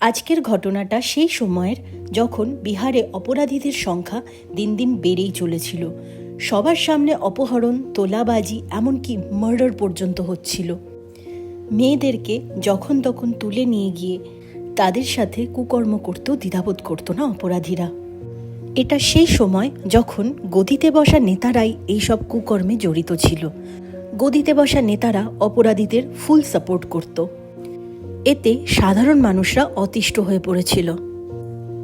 আজকের ঘটনাটা সেই সময়ের যখন বিহারে অপরাধীদের সংখ্যা দিন দিন বেড়েই চলেছিল। সবার সামনে অপহরণ, তোলাবাজি, এমনকি মার্ডার পর্যন্ত হচ্ছিল। মেয়েদেরকে যখন তখন তুলে নিয়ে গিয়ে তাদের সাথে কুকর্ম করতেও দ্বিধাবোধ করতো না অপরাধীরা। এটা সেই সময় যখন গদিতে বসা নেতারাই এইসব কুকর্মে জড়িত ছিল। গদিতে বসা নেতারা অপরাধীদের ফুল সাপোর্ট করত। এতে সাধারণ মানুষরা অতিষ্ঠ হয়ে পড়েছিল।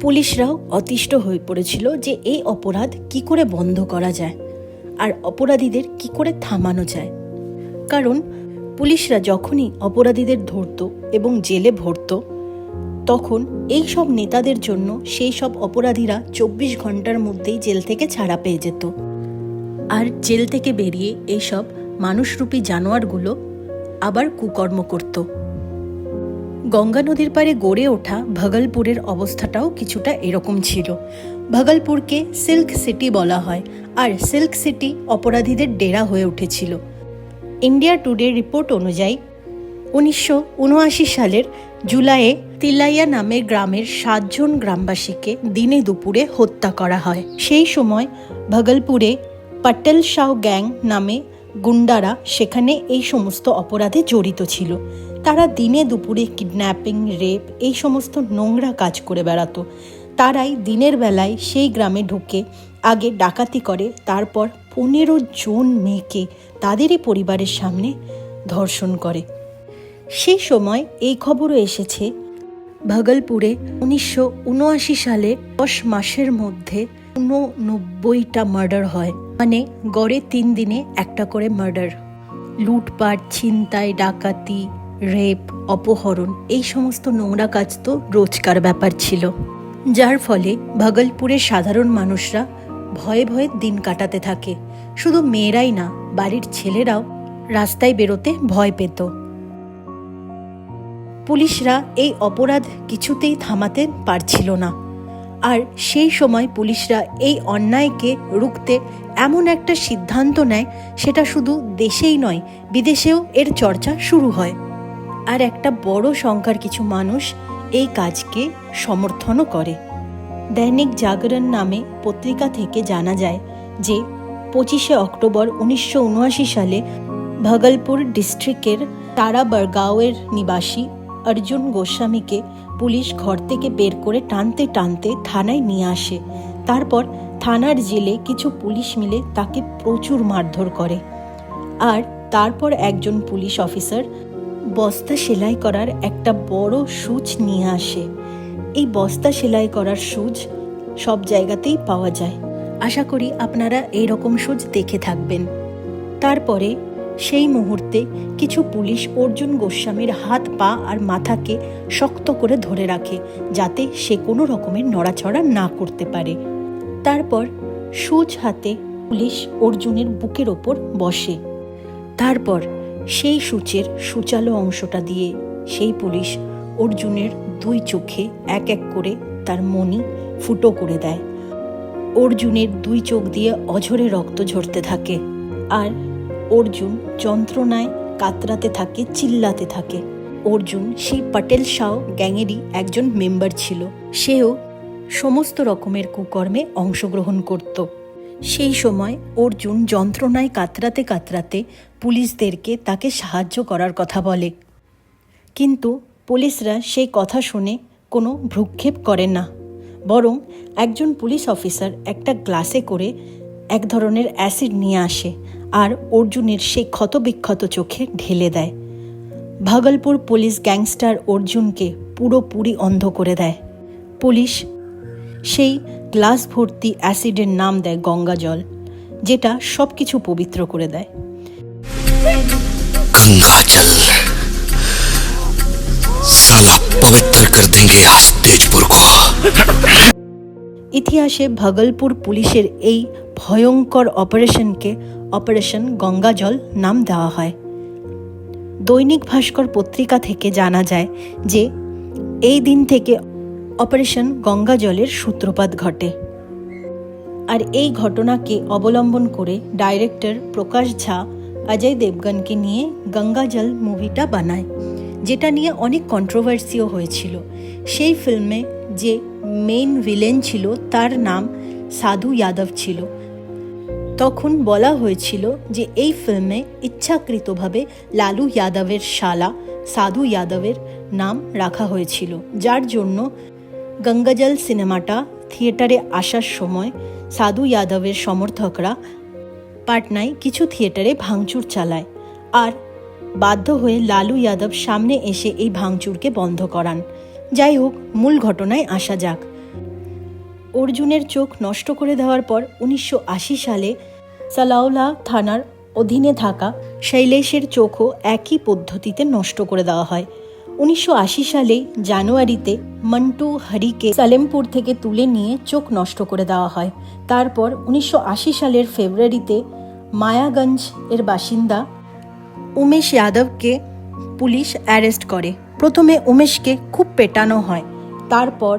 পুলিশরাও অতিষ্ঠ হয়ে পড়েছিল যে এই অপরাধ কি করে বন্ধ করা যায় আর অপরাধীদের কি করে থামানো যায়। কারণ পুলিশরা যখনই অপরাধীদের ধরত এবং জেলে ভরত, তখন এই সব নেতাদের জন্য সেই সব অপরাধীরা চব্বিশ ঘণ্টার মধ্যেই জেল থেকে ছাড়া পেয়ে যেত। আর জেল থেকে বেরিয়ে এইসব মানুষরূপী জানোয়ারগুলো আবার কুকর্ম করত। গঙ্গা নদীর পারে গড়ে ওঠা ভগলপুরের অবস্থাটাও কিছুটা এরকম ছিল। ভগলপুরকে সিল্ক সিটি বলা হয় আর সিল্ক সিটি অপরাধীদের ডেরা হয়ে উঠেছিল। ইন্ডিয়া টুডে রিপোর্ট অনুযায়ী, উনিশশো উনআশি সালের জুলাইয়ে তিলাইয়া নামের গ্রামের সাতজন গ্রামবাসীকে দিনে দুপুরে হত্যা করা হয়। সেই সময় ভগলপুরে পটেল শাহ গ্যাং নামে গুন্ডারা সেখানে এই সমস্ত অপরাধে জড়িত ছিল। তারা দিনে দুপুরে কিডন্যাপিং, রেপ এই সমস্ত নোংরা কাজ করে বেড়াতো। তারাই দিনের বেলায় সেই গ্রামে ঢুকে আগে ডাকাতি করে, তারপর পনেরো জন মেয়েকে তাদেরই পরিবারের সামনে ধর্ষণ করে। সেই সময় এই খবরও এসেছে, ভাগলপুরে উনিশশো উনআশি সালে দশ মাসের মধ্যে উননব্বইটা মার্ডার হয়। মানে গড়ে তিন দিনে একটা করে মার্ডার। লুটপাট, ছিনতাই, ডাকাতি রেপ, অপহরণ, এই সমস্ত নোংরা কাজ তো রোজকার ব্যাপার ছিল। যার ফলে ভাগলপুরের সাধারণ মানুষরা ভয়ে ভয়ে দিন কাটাতে থাকে। শুধু মেয়েরাই না, বাড়ির ছেলেরাও রাস্তায় বেরোতে ভয় পেত। পুলিশরা এই অপরাধ কিছুতেই থামাতে পারছিল না। আর সেই সময় পুলিশরা এই অন্যায়কে রুখতে এমন একটা সিদ্ধান্ত নেয়, সেটা শুধু দেশেই নয়, বিদেশেও এর চর্চা শুরু হয়। আর একটা বড় সংখ্যার কিছু মানুষ এই কাজকে সমর্থনও করে। দৈনিক জাগরণ নামে পত্রিকা থেকে জানা যায় যে, পঁচিশে অক্টোবর উনিশশো উনআশি সালে ভগলপুর ডিস্ট্রিক্টের তারাবরগাঁওয়ের নিবাসী অর্জুন গোস্বামীকে পুলিশ ঘর থেকে বের করে টানতে টানতে থানায় নিয়ে আসে। তারপর থানার জেলে কিছু পুলিশ মিলে তাকে প্রচুর মারধর করে। আর তারপর একজন পুলিশ অফিসার বস্তা সেলাই করার একটা বড় সুচ নিয়ে আসে। এই বস্তা সেলাই করার সুচ সব জায়গাতেই পাওয়া যায়। আশা করি আপনারা এই রকম সুচ দেখে থাকবেন। তারপরে সেই মুহূর্তে কিছু পুলিশ অর্জুন গোস্বামীর হাত, পা আর মাথাকে শক্ত করে ধরে রাখে, যাতে সে কোনো রকমের নড়াচড়া না করতে পারে। তারপর সুচ হাতে পুলিশ অর্জুনের বুকের ওপর বসে। তারপর সেই সূচের সুচালো অংশটা দিয়ে সেই পুলিশ অর্জুনের দুই চোখে এক এক করে তার মনি ফুটো করে দেয়। অর্জুনের দুই চোখ দিয়ে অঝরে রক্ত ঝরতে থাকে আর অর্জুন যন্ত্রণায় কাতরাতে থাকে, চিল্লাতে থাকে। অর্জুন সেই পটেল শাহ গ্যাংয়েরই একজন মেম্বার ছিল। সেও সমস্ত রকমের কুকর্মে অংশগ্রহণ করত। সেই সময় অর্জুন যন্ত্রণায় কাতরাতে কাতরাতে পুলিশদেরকে তাকে সাহায্য করার কথা বলে। কিন্তু পুলিশরা সেই কথা শুনে কোনো ভ্রুক্ষেপ করে না। বরং একজন পুলিশ অফিসার একটা গ্লাসে করে এক ধরনের অ্যাসিড নিয়ে আসে আর অর্জুনের সেই ক্ষতবিক্ষত চোখে ঢেলে দেয়। ভাগলপুর পুলিশ গ্যাংস্টার অর্জুনকে পুরোপুরি অন্ধ করে দেয়। পুলিশ সেই গ্লাস ভর্তি অ্যাসিডের নাম দেয় গঙ্গা জল যেটা সব কিছু পবিত্র করে দেয় ইতিহাসে ভাগলপুর পুলিশের এই ভয়ঙ্কর অপারেশনকে অপারেশন গঙ্গাজল নাম দেওয়া হয়। দৈনিক ভাস্কর পত্রিকা থেকে জানা যায় যে এই দিন থেকে অপারেশন গঙ্গা জলের সূত্রপাত ঘটে। আর এই ঘটনাকে অবলম্বন করে ডাইরেক্টর প্রকাশ ঝা অজয় দেবগনকে নিয়ে গঙ্গা জল মুভিটা বানায়, যেটা নিয়ে অনেক কন্ট্রোভার্সিও হয়েছিল। সেই ফিল্মে যে মেইন ভিলেন ছিল, তার নাম সাধু যাদব ছিল। তখন বলা হয়েছিল যে এই ফিল্মে ইচ্ছাকৃতভাবে লালু যাদবের শালা সাধু যাদবের নাম রাখা হয়েছিল, যার জন্য গঙ্গাজল সিনেমাটা থিয়েটারে আসার সময় সাধু যাদবের সমর্থকরা পাটনায় কিছু থিয়েটারে ভাঙচুর চালায় আর বাধ্য হয়ে লালু যাদব সামনে এসে এই ভাঙচুরকে বন্ধ করান। যাই হোক, মূল ঘটনায় আসা যাক। অর্জুনের চোখ নষ্ট করে দেওয়ার পর উনিশশো আশি সালে সালাউলা থানার অধীনে থাকা শৈলেশের চোখও একই পদ্ধতিতে নষ্ট করে দেওয়া হয়। উনিশশো আশি সালে জানুয়ারিতে মন্টু হরিকে সালেমপুর থেকে তুলে নিয়ে চোখ নষ্ট করে দেওয়া হয়। তারপর উনিশশো আশি সালের ফেব্রুয়ারিতে মায়াগঞ্জ এর বাসিন্দা উমেশ যাদবকে পুলিশ অ্যারেস্ট করে। প্রথমে উমেশকে খুব পেটানো হয়, তারপর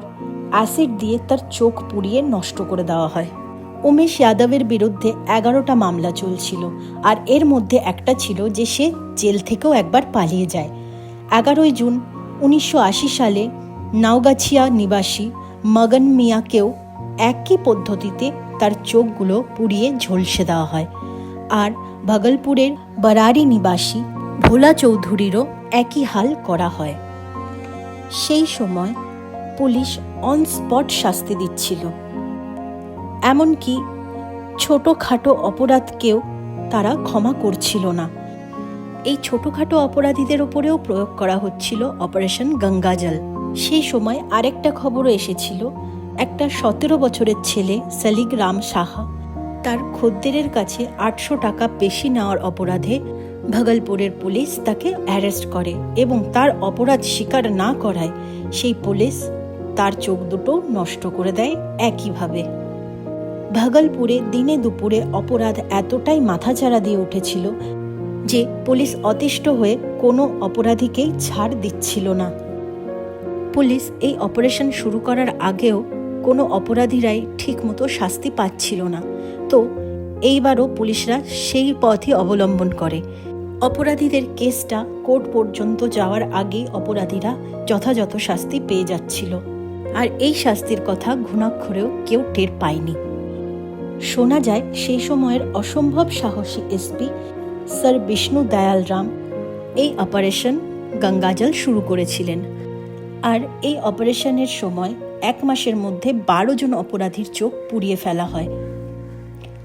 অ্যাসিড দিয়ে তার চোখ পুড়িয়ে নষ্ট করে দেওয়া হয়। উমেশ যাদবের বিরুদ্ধে এগারোটা মামলা চলছিল, আর এর মধ্যে একটা ছিল যে সে জেল থেকেও একবার পালিয়ে যায়। এগারোই জুন উনিশশো আশি সালে নাওগাছিয়া নিবাসী মগন মিয়াকেও একই পদ্ধতিতে তার চোখগুলো পুড়িয়ে ঝলসে দেওয়া হয়। আর ভাগলপুরের বারারি নিবাসী ভোলা চৌধুরীরও একই হাল করা হয়। সেই সময় পুলিশ অন স্পট শাস্তি দিচ্ছিল। এমনকি ছোটোখাটো অপরাধকেও তারা ক্ষমা করছিল না। এই ছোটোখাটো অপরাধীদের ওপরেও প্রয়োগ করা হচ্ছিল অপারেশন গঙ্গাজল। সেই সময় আরেকটা খবরও এসেছিল। একটা সতেরো বছরের ছেলে সালিগ রাম সাহা, তার খদ্দেরের কাছে আটশো টাকা বেশি নেওয়ার অপরাধে ভাগলপুরের পুলিশ তাকে অ্যারেস্ট করে এবং তার অপরাধ স্বীকার না করায় সেই পুলিশ তার চোখ দুটো নষ্ট করে দেয় একইভাবে। ভাগলপুরে দিনে দুপুরে অপরাধ এতটাই মাথাচাড়া দিয়ে উঠেছিল যে পুলিশ অতিষ্ঠ হয়ে কোনো অপরাধীকেই ছাড় দিচ্ছিল না। পুলিশ এই অপারেশন শুরু করার আগেও কোনো অপরাধীরাই ঠিকমতো শাস্তি পাচ্ছিল না। তো, এইবারও পুলিশরা সেই পথই অবলম্বন করে। অপরাধীদের কেসটা কোর্ট পর্যন্ত যাওয়ার আগেই অপরাধীরা যথাযথ শাস্তি পেয়ে যাচ্ছিল। আর এই শাস্তির কথা ঘুণাক্ষরেও কেউ টের পায়নি। শোনা যায়, সেই সময়ের অসম্ভব সাহসী এসপি স্যার বিষ্ণু দয়াল রাম, এই অপারেশন গঙ্গাজল শুরু করেছিলেন। আর এই অপারেশনের সময় এক মাসের মধ্যে বারো জন অপরাধীর চোখ পুড়িয়ে ফেলা হয়,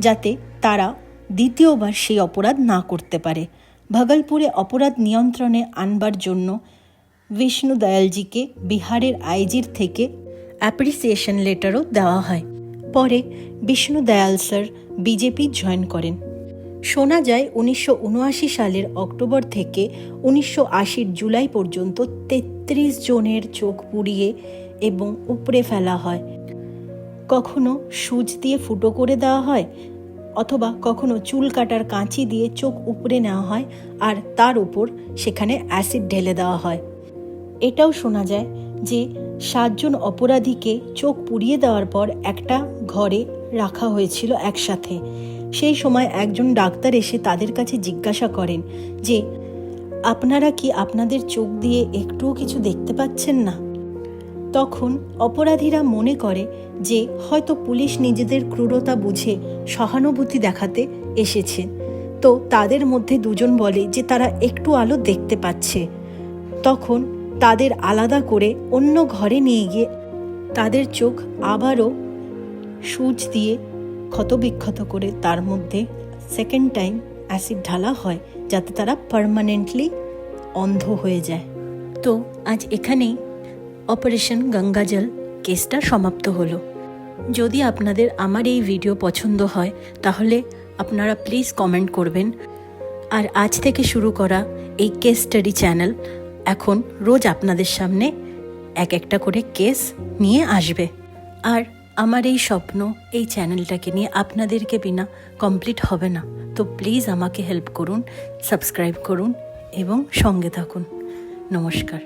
যাতে তারা দ্বিতীয়বার সেই অপরাধ না করতে পারে। ভাগলপুরে অপরাধ নিয়ন্ত্রণে আনবার জন্য বিষ্ণু দয়ালজিকে বিহারের আইজির থেকে অ্যাপ্রিসিয়েশন লেটারও দেওয়া হয়। পরে Vishnu Dayal sir BJP join করেন। শোনা যায় উনিশশো উনআশি সালের অক্টোবর থেকে উনিশশো জুলাই পর্যন্ত তেত্রিশ জনের চোখ পুড়িয়ে এবং উপড়ে ফেলা হয়। কখনো সুচ দিয়ে ফুটো করে দেওয়া হয় অথবা কখনো চুল কাটার কাঁচি দিয়ে চোখ উপড়ে নেওয়া হয় আর তার উপর সেখানে অ্যাসিড ঢেলে দেওয়া হয়। এটাও শোনা যায় যে সাতজন অপরাধীকে চোখ পুড়িয়ে দেওয়ার পর একটা ঘরে রাখা হয়েছিল একসাথে। সেই সময় একজন ডাক্তার এসে তাদের কাছে জিজ্ঞাসা করেন যে, আপনারা কি আপনাদের চোখ দিয়ে একটুও কিছু দেখতে পাচ্ছেন না? তখন অপরাধীরা মনে করে যে, হয়তো পুলিশ নিজেদের ক্রূরতা বুঝে সহানুভূতি দেখাতে এসেছে। তো তাদের মধ্যে দুজন বলে যে, তারা একটু আলো দেখতে পাচ্ছে। তখন তাদের আলাদা করে অন্য ঘরে নিয়ে গিয়ে তাদের চোখ আবারও সূচ দিয়ে ক্ষতবিক্ষত করে তার মধ্যে সেকেন্ড টাইম অ্যাসিড ঢালা হয়, যাতে তারা পারমানেন্টলি অন্ধ হয়ে যায়। তো আজ এখানেই অপারেশন গঙ্গাজল কেসটা সমাপ্ত হলো। যদি আপনাদের আমার এই ভিডিও পছন্দ হয়, তাহলে আপনারা প্লিজ কমেন্ট করবেন। আর আজ থেকে শুরু করা এই কেস স্টাডি চ্যানেল এখন রোজ আপনাদের সামনে এক একটা করে কেস নিয়ে আসবে। আর আমার এই স্বপ্ন, এই চ্যানেলটাকে নিয়ে আপনাদেরকে বিনা কমপ্লিট হবে না। তো প্লিজ আমাকে হেল্প করুন সাবস্ক্রাইব করুন এবং সঙ্গে থাকুন। নমস্কার।